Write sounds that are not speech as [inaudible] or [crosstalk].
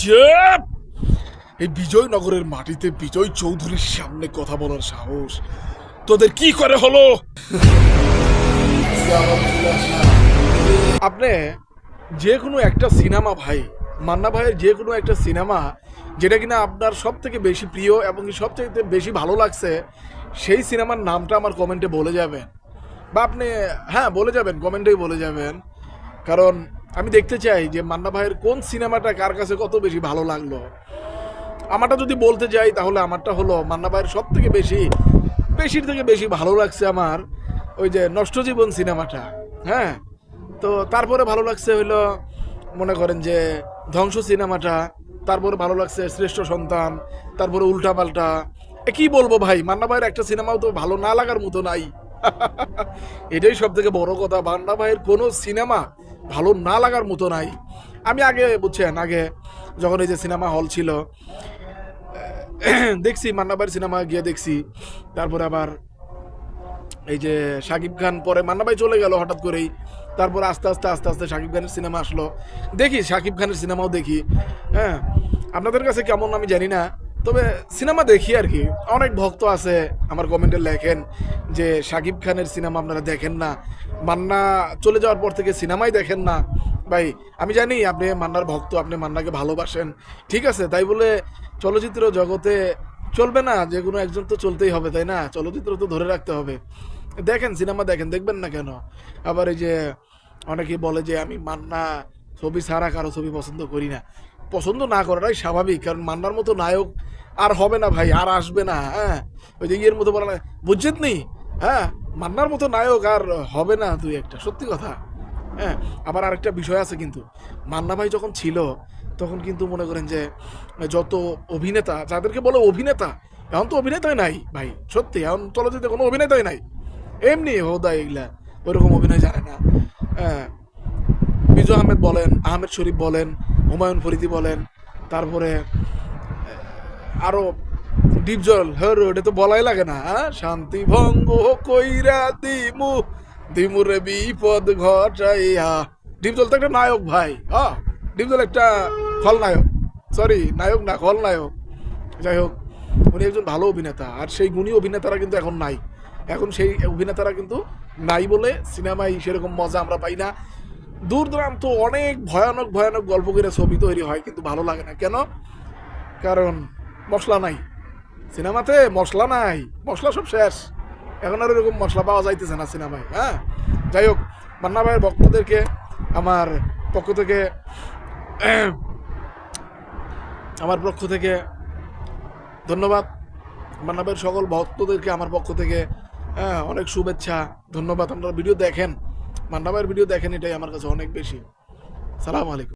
যে! এই বিজয়নগরের মাটিতে বিজয় চৌধুরীর সামনে কথা বলার সাহস। তোদের কি করে হলো? আপনি যে কোনো একটা সিনেমা ভাই, মান্না ভাইয়ের যে কোনো একটা সিনেমা, যেটা কিনা আপনার সব থেকে বেশি প্রিয় এবং সব থেকে বেশি ভালো লাগছে, সেই সিনেমার নামটা আমার কমেন্টে বলে যাবেন। বা আপনি হ্যাঁ বলে যাবেন, কমেন্টেই বলে যাবেন। কারণ আমি দেখতে চাই যে মান্না ভাইয়ের কোন সিনেমাটা কার কাছে কত বেশি ভালো লাগল। আমারটা যদি বলতে যাই, তাহলে আমারটা হলো মান্না ভাইয়ের সব থেকে বেশি, বেশির থেকে বেশি ভালো লাগছে আমার ওই যে নষ্ট জীবন সিনেমাটা হ্যাঁ? তো তারপরে ভালো লাগছে হইল মনে করেন যে ধ্বংস সিনেমাটা, তারপরে ভালো লাগছে শ্রেষ্ঠ সন্তান, তারপরে উল্টা পাল্টা এ কি বলব ভাই, মান্না ভাইয়ের একটা সিনেমাও তো ভালো না লাগার মতো নাই। [laughs] এটাই সব থেকে বড় কথা, মান্না ভাইয়ের কোনো সিনেমা ভালো না লাগার মতো নাই। আমি আগে, বুঝছেন, আগে যখন এই যে সিনেমা হল ছিল দেখছি মান্না ভাইয়ের সিনেমা গিয়ে দেখছি। তারপরে আবার এই যে শাকিব খান, পরে মান্না ভাই চলে গেল হঠাৎ করেই। তারপর আস্তে আস্তে আস্তে আস্তে শাকিব খানের সিনেমা আসলো। দেখি, শাকিব খানের সিনেমাও দেখি। হ্যাঁ আপনাদের কাছে কেমন আমি জানি না। তবে সিনেমা দেখি আর কি। অনেক ভক্ত আছে আমার কমেন্টে লেখেন যে শাকিব খানের সিনেমা আপনারা দেখেন না। মান্না চলে যাওয়ার পর থেকে সিনেমাই দেখেন না। ভাই, আমি জানি আপনি মান্নার ভক্ত, আপনি মান্নাকে ভালোবাসেন। ঠিক আছে, তাই বলে চলচ্চিত্র জগতে চলবে না, যে কোনো একজন তো চলতেই হবে, তাই না? চলচ্চিত্র তো ধরে রাখতে হবে। দেখেন, সিনেমা দেখেন, দেখবেন না কেন? আবার এই যে অনেকেই বলে যে, আমি মান্না ছবি ছাড়া কারও ছবি পছন্দ করি না। পছন্দ না করাটাই স্বাভাবিক, কারণ মান্নার মতো নায়ক আর হবে না ভাই, আর আসবে না হ্যাঁ? ওই যে ইয়ের মতো বলা বুঝছেন নি? হ্যাঁ? মান্নার মতো নায়ক আর হবে না তুই একটা, সত্যি কথা হ্যাঁ? আবার আরেকটা বিষয় আছে কিন্তু, মান্না ভাই যখন ছিল, তখন কিন্তু মনে করেন যে, যত অভিনেতা, যাদেরকে বলে অভিনেতা, এখন তো অভিনেতাই নাই ভাই, সত্যি, এখন চলচ্চিত্রে কোনো অভিনেতাই নাই, এমনি হোদা এগুলা, ওইরকম অভিনয় জানে না হ্যাঁ? বিজয় আহমেদ বলেন, আহমেদ শরীফ বলেন হুমায়ুন ফরিদি বলেন, তারপরে আরও ডিপজল হর ওটা তো বলাই লাগে না? শান্তি ভঙ্গ কইরা দিমু দিমুরে বিপদ ঘটাইয়া। ডিপজল তো একটা নায়ক ভাই হ্যাঁ ডিপজল একটা খলনায়ক সরি নায়ক না, খলনায়ক। যাই হোক, উনি একজন ভালো অভিনেতা, আর সেই গুণী অভিনেতারা কিন্তু এখন নাই। এখন সেই অভিনেতারা কিন্তু নাই বলে সিনেমায় সেরকম মজা আমরা পাই না। দূর দূরান্ত অনেক ভয়ানক ভয়ানক গল্প করে ছবি তৈরি হয়, কিন্তু ভালো লাগে না। কেন? কারণ মশলা নাই। সিনেমাতে মশলা নাই। মশলা সব শেষ। এখন আর এরকম মশলা পাওয়া যাইতেছে না সিনেমায় হ্যাঁ? যাই হোক, মান্না ভাইয়ের ভক্তদেরকে, আমার পক্ষ থেকে, [clears throat] আমার পক্ষ থেকে ধন্যবাদ। মান্না ভাইয়ের সকল ভক্তদেরকে আমার পক্ষ থেকে হ্যাঁ অনেক শুভেচ্ছা, ধন্যবাদ। আপনারা ভিডিও দেখেন। মান্না ভাইয়ের ভিডিও দেখেন এটাই আমার কাছে অনেক বেশি। সালাম আলাইকুম।